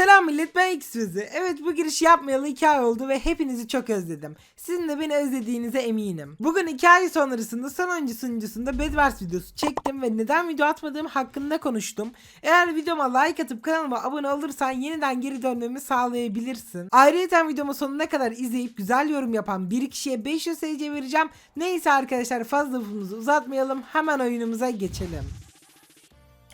Selam millet ben Xvizi. Evet bu giriş yapmayalı 2 ay oldu ve hepinizi çok özledim. Sizin de beni özlediğinize eminim. Bugün 2 ay sonrasında sonuncu sunucusunda Bedwars videosu çektim ve neden video atmadığım hakkında konuştum. Eğer videoma like atıp kanalıma abone olursan yeniden geri dönmemi sağlayabilirsin. Ayrıca videomu sonuna kadar izleyip güzel yorum yapan bir kişiye 500 SC vereceğim. Neyse arkadaşlar fazla lafımızı uzatmayalım hemen oyunumuza geçelim.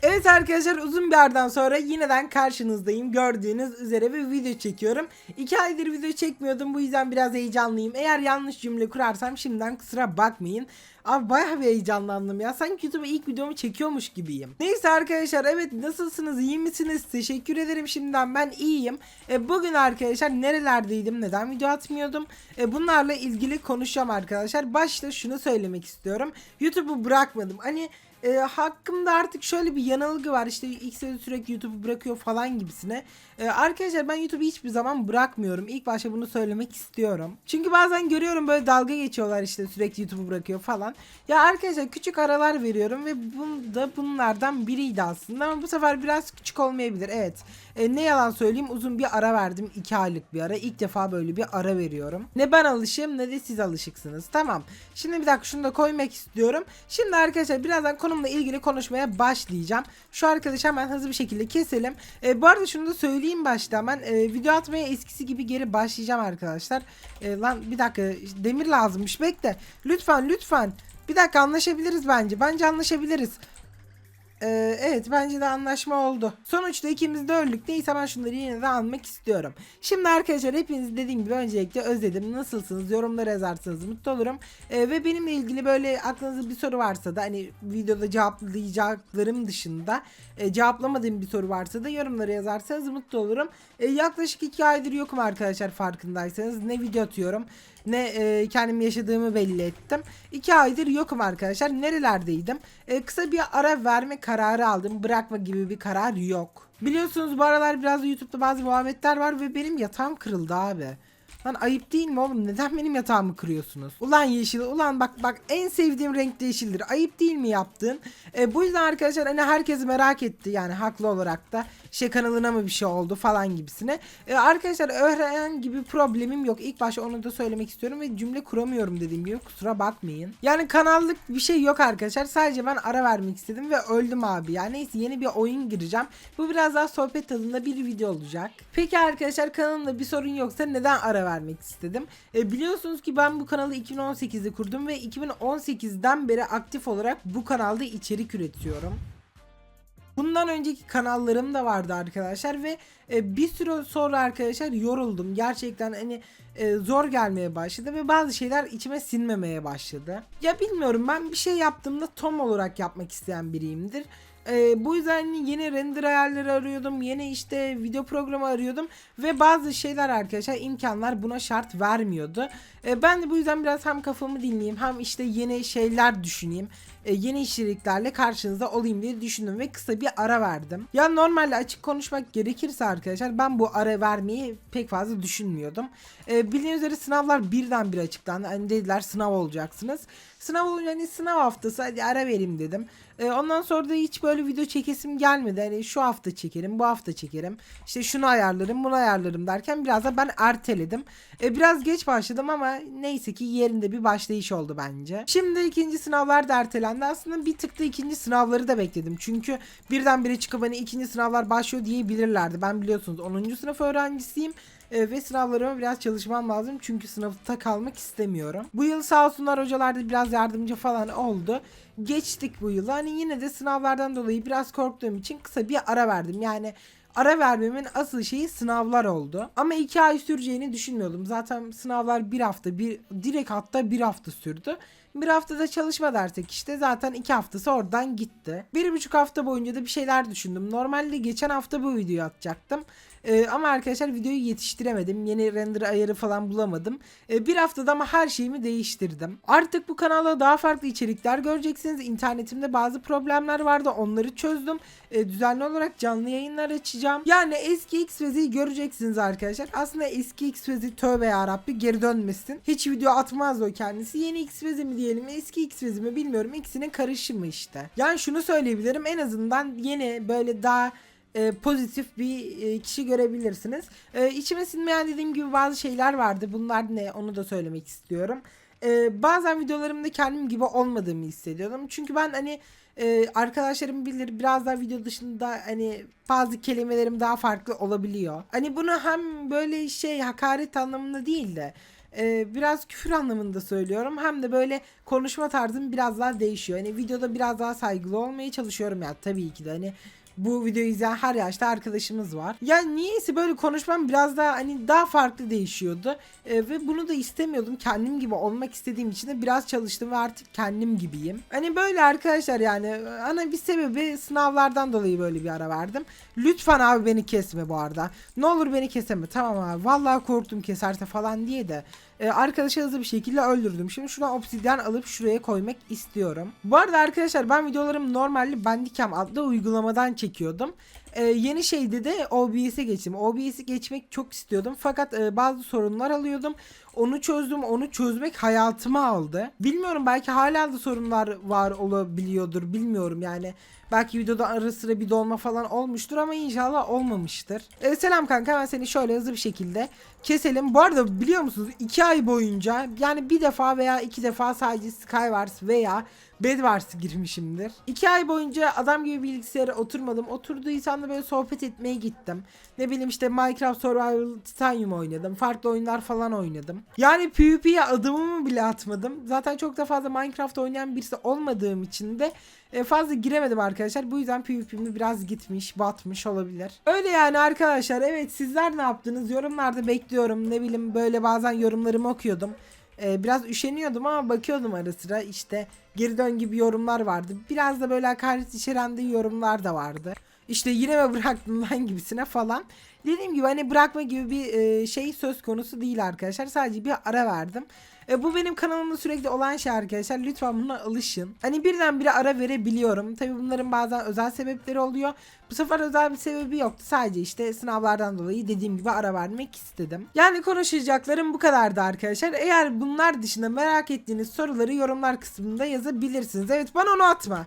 Evet arkadaşlar uzun bir aradan sonra yeniden karşınızdayım. Gördüğünüz üzere bir video çekiyorum. 2 aydır video çekmiyordum bu yüzden biraz heyecanlıyım. Eğer yanlış cümle kurarsam şimdiden kusura bakmayın. Abi bayağı bir heyecanlandım ya. Sanki YouTube'a ilk videomu çekiyormuş gibiyim. Neyse arkadaşlar evet nasılsınız iyi misiniz? Teşekkür ederim şimdiden ben iyiyim. E, bugün arkadaşlar nerelerdeydim neden video atmıyordum? E, bunlarla ilgili konuşacağım arkadaşlar. Başta şunu söylemek istiyorum. YouTube'u bırakmadım. Hani e, hakkımda artık şöyle bir yanılgı var işte ilk sene sürekli YouTube'u bırakıyor falan gibisine. E, arkadaşlar ben YouTube'u hiçbir zaman bırakmıyorum. İlk başta bunu söylemek istiyorum. Çünkü bazen görüyorum böyle dalga geçiyorlar işte sürekli YouTube'u bırakıyor falan. Ya arkadaşlar küçük aralar veriyorum ve bu da bunlardan biriydi aslında ama bu sefer biraz küçük olmayabilir. Evet. E, ne yalan söyleyeyim uzun bir ara verdim. 2 aylık bir ara. İlk defa böyle bir ara veriyorum. Ne ben alışığım ne de siz alışıksınız. Tamam. Şimdi bir dakika şunu da koymak istiyorum. Şimdi arkadaşlar birazdan konumla ilgili konuşmaya başlayacağım. Şu arkadaşı hemen hızlı bir şekilde keselim. E, bu arada şunu da söyleyeyim başta hemen. E, video atmaya eskisi gibi geri başlayacağım arkadaşlar. E, lan bir dakika demir lazımmış. Bekle. Lütfen lütfen. Bir dakika anlaşabiliriz bence. Bence anlaşabiliriz. Ee, evet bence de anlaşma oldu. Sonuçta ikimiz de öldük. Neyse ben şunları yine de almak istiyorum. Şimdi arkadaşlar hepiniz dediğim gibi öncelikle özledim. Nasılsınız? Yorumlara yazarsanız mutlu olurum. Ee, ve benimle ilgili böyle aklınızda bir soru varsa da hani videoda cevaplayacaklarım dışında e, cevaplamadığım bir soru varsa da yorumlara yazarsanız mutlu olurum. E, yaklaşık iki aydır yokum arkadaşlar farkındaysanız. Ne video atıyorum ne e, kendim yaşadığımı belli ettim. İki aydır yokum arkadaşlar. Nerelerdeydim? E, kısa bir ara verme kararı aldım. Bırakma gibi bir karar yok. Biliyorsunuz bu aralar biraz da YouTube'da bazı muhabbetler var ve benim yatağım kırıldı abi. Lan ayıp değil mi oğlum? Neden benim yatağımı kırıyorsunuz? Ulan yeşil, ulan bak bak en sevdiğim renk de yeşildir. Ayıp değil mi yaptığın? E, bu yüzden arkadaşlar hani herkes merak etti yani haklı olarak da şey kanalına mı bir şey oldu falan gibisine. E, arkadaşlar öğren gibi problemim yok. İlk başta onu da söylemek istiyorum ve cümle kuramıyorum dediğim gibi kusura bakmayın. Yani kanallık bir şey yok arkadaşlar. Sadece ben ara vermek istedim ve öldüm abi. Yani neyse yeni bir oyun gireceğim. Bu biraz daha sohbet tadında bir video olacak. Peki arkadaşlar kanalımda bir sorun yoksa neden ara vermek istedim? E, biliyorsunuz ki ben bu kanalı 2018'de kurdum ve 2018'den beri aktif olarak bu kanalda içerik üretiyorum. Bundan önceki kanallarım da vardı arkadaşlar ve e, bir süre sonra arkadaşlar yoruldum. Gerçekten hani e, zor gelmeye başladı ve bazı şeyler içime sinmemeye başladı. Ya bilmiyorum ben bir şey yaptığımda tom olarak yapmak isteyen biriyimdir. E, bu yüzden hani yeni render ayarları arıyordum. Yeni işte video programı arıyordum. Ve bazı şeyler arkadaşlar imkanlar buna şart vermiyordu. E, ben de bu yüzden biraz hem kafamı dinleyeyim hem işte yeni şeyler düşüneyim. E, yeni içeriklerle karşınızda olayım diye düşündüm ve kısa bir ara verdim. Ya normalde açık konuşmak gerekirse arkadaşlar ben bu ara vermeyi pek fazla düşünmüyordum. E, bildiğiniz üzere sınavlar birdenbire açıklandı. Hani dediler sınav olacaksınız. Sınav olunca hani sınav haftası hadi ara vereyim dedim. E, ondan sonra da hiç böyle video çekesim gelmedi. Hani şu hafta çekerim, bu hafta çekerim. İşte şunu ayarlarım, bunu ayarlarım derken biraz da ben erteledim. E, biraz geç başladım ama neyse ki yerinde bir başlayış oldu bence. Şimdi ikinci sınavlar da ertelendi. Aslında bir tık da ikinci sınavları da bekledim. Çünkü birdenbire çıkıp hani ikinci sınavlar başlıyor diyebilirlerdi. Ben biliyorsunuz 10. sınıf öğrencisiyim. E, ve sınavlarıma biraz çalışmam lazım çünkü sınıfta kalmak istemiyorum. Bu yıl sağ olsunlar hocalar da biraz yardımcı falan oldu. Geçtik bu yıl. Hani yine de sınavlardan dolayı biraz korktuğum için kısa bir ara verdim. Yani ara vermemin asıl şeyi sınavlar oldu. Ama iki ay süreceğini düşünmüyordum. Zaten sınavlar bir hafta, bir direkt hatta bir hafta sürdü. Bir haftada çalışma dersek işte zaten iki haftası oradan gitti. Bir buçuk hafta boyunca da bir şeyler düşündüm. Normalde geçen hafta bu videoyu atacaktım. Ee, ama arkadaşlar videoyu yetiştiremedim. Yeni render ayarı falan bulamadım. Ee, bir haftada ama her şeyimi değiştirdim. Artık bu kanalda daha farklı içerikler göreceksiniz. İnternetimde bazı problemler vardı. Onları çözdüm. Ee, düzenli olarak canlı yayınlar açacağım. Yani eski X-Vez'i göreceksiniz arkadaşlar. Aslında eski X-Vez'i tövbe yarabbi geri dönmesin. Hiç video atmaz o kendisi. Yeni X-Vez'i mi diyelim eski X-Vez'i mi bilmiyorum. İkisinin karışımı işte. Yani şunu söyleyebilirim en azından yeni böyle daha e, pozitif bir e, kişi görebilirsiniz. E, içime sinmeyen dediğim gibi bazı şeyler vardı. Bunlar ne onu da söylemek istiyorum. E, bazen videolarımda kendim gibi olmadığımı hissediyordum. Çünkü ben hani e, arkadaşlarım bilir biraz daha video dışında hani bazı kelimelerim daha farklı olabiliyor. Hani bunu hem böyle şey hakaret anlamında değil de e, biraz küfür anlamında söylüyorum. Hem de böyle konuşma tarzım biraz daha değişiyor. Hani videoda biraz daha saygılı olmaya çalışıyorum ya tabii ki de hani bu videoyu izleyen her yaşta arkadaşımız var. Ya niyeyse böyle konuşmam biraz daha hani daha farklı değişiyordu. E, ve bunu da istemiyordum. Kendim gibi olmak istediğim için de biraz çalıştım ve artık kendim gibiyim. Hani böyle arkadaşlar yani ana bir sebebi sınavlardan dolayı böyle bir ara verdim. Lütfen abi beni kesme bu arada. Ne olur beni keseme tamam abi. Vallahi korktum keserse falan diye de e, arkadaşı hızlı bir şekilde öldürdüm. Şimdi şuradan obsidyen alıp şuraya koymak istiyorum. Bu arada arkadaşlar ben videolarım normalde Bandicam adlı uygulamadan çekiyordum. E, yeni şeyde de OBS'e geçtim. OBS'i geçmek çok istiyordum fakat e, bazı sorunlar alıyordum. Onu çözdüm. Onu çözmek hayatımı aldı. Bilmiyorum belki hala da sorunlar var olabiliyordur. Bilmiyorum yani. Belki videoda ara sıra bir dolma falan olmuştur ama inşallah olmamıştır. E, selam kanka ben seni şöyle hızlı bir şekilde keselim. Bu arada biliyor musunuz 2 ay boyunca yani bir defa veya iki defa sadece Skywars veya Bedwars'a girmişimdir. 2 ay boyunca adam gibi bilgisayara oturmadım. Oturduysam da böyle sohbet etmeye gittim. Ne bileyim işte Minecraft Survival Titanium oynadım. Farklı oyunlar falan oynadım. Yani PvP'ye adımımı bile atmadım. Zaten çok da fazla Minecraft oynayan birisi olmadığım için de e, fazla giremedim arkadaşlar. Bu yüzden PvP'mi biraz gitmiş, batmış olabilir. Öyle yani arkadaşlar. Evet sizler ne yaptınız? Yorumlarda bekliyorum. Ne bileyim böyle bazen yorumlarımı okuyordum. E, biraz üşeniyordum ama bakıyordum ara sıra. İşte geri dön gibi yorumlar vardı. Biraz da böyle hakaret içeren de yorumlar da vardı. İşte yine mi bıraktın lan gibisine falan. Dediğim gibi hani bırakma gibi bir e, şey söz konusu değil arkadaşlar. Sadece bir ara verdim. E, bu benim kanalımda sürekli olan şey arkadaşlar. Lütfen buna alışın. Hani birdenbire ara verebiliyorum. Tabi bunların bazen özel sebepleri oluyor. Bu sefer özel bir sebebi yoktu. Sadece işte sınavlardan dolayı dediğim gibi ara vermek istedim. Yani konuşacaklarım bu kadardı arkadaşlar. Eğer bunlar dışında merak ettiğiniz soruları yorumlar kısmında yazabilirsiniz. Evet bana onu atma.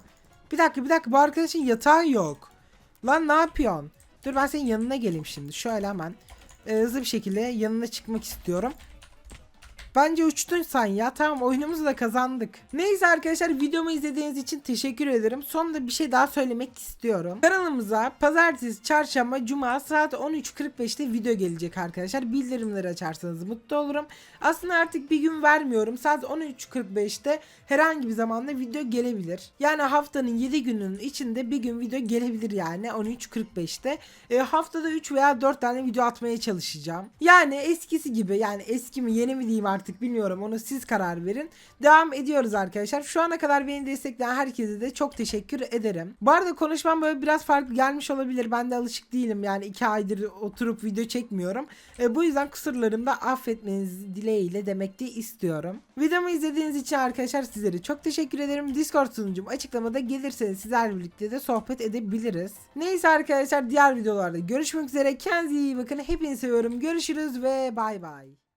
Bir dakika bir dakika bu arkadaşın yatağı yok. Lan ne yapıyorsun? Dur ben senin yanına geleyim şimdi. Şöyle hemen e, hızlı bir şekilde yanına çıkmak istiyorum. Bence uçtun sen ya. Tamam oyunumuzu da kazandık. Neyse arkadaşlar videomu izlediğiniz için teşekkür ederim. Sonunda bir şey daha söylemek istiyorum. Kanalımıza pazartesi, çarşamba, cuma saat 13.45'te video gelecek arkadaşlar. Bildirimleri açarsanız mutlu olurum. Aslında artık bir gün vermiyorum. Saat 13.45'te herhangi bir zamanda video gelebilir. Yani haftanın 7 gününün içinde bir gün video gelebilir yani 13.45'te. E, haftada 3 veya 4 tane video atmaya çalışacağım. Yani eskisi gibi yani eski mi yeni mi diyeyim artık bilmiyorum onu siz karar verin. Devam ediyoruz arkadaşlar. Şu ana kadar beni destekleyen herkese de çok teşekkür ederim. Bu arada konuşmam böyle biraz farklı gelmiş olabilir. Ben de alışık değilim yani 2 aydır oturup video çekmiyorum. E, bu yüzden kusurlarımı da affetmenizi dileğiyle demek de istiyorum. Videomu izlediğiniz için arkadaşlar sizlere çok teşekkür ederim. Discord sunucum açıklamada gelirseniz sizlerle birlikte de sohbet edebiliriz. Neyse arkadaşlar diğer videolarda görüşmek üzere. Kendinize iyi bakın. Hepinizi seviyorum. Görüşürüz ve bay bay.